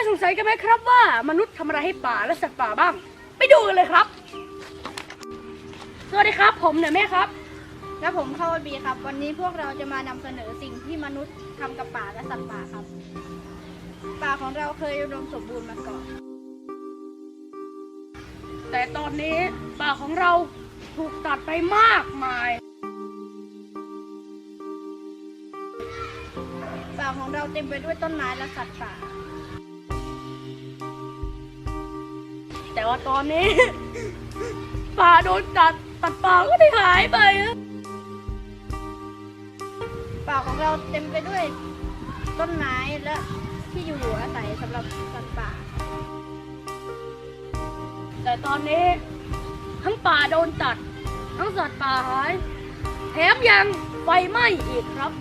ยสงสัยกันไหมครับว่ามนุษย์ทำอะไรให้ป่าและสัตว์ป่าบ้าง ไปดูกันเลยครับ สวัสดีครับ ผมเนี่ยแม่ครับ และผมเข้าบีครับ วันนี้พวกเราจะมานำเสนอสิ่งที่มนุษย์ทำกับป่าและสัตว์ป่าครับ ป่าของเราเคยอุดมสมบูรณ์มาก่อน แต่ตอนนี้ป่าของเราถูกตัดไปมากมาย ป่าของเราเต็มไปด้วยต้นไม้และสัตว์ป่า ว่าตอนนี้ป่าโดนตัดตัดป่าก็ได้หายไปอะป่าของเราเต็มไปด้วยต้นไม้และที่อยู่อาศัยสำหรับสัตว์ป่า แต่ตอนนี้ทั้งป่าโดนตัด ทั้งสัตว์ป่าหาย แถมยังไฟไหม้อีกครับ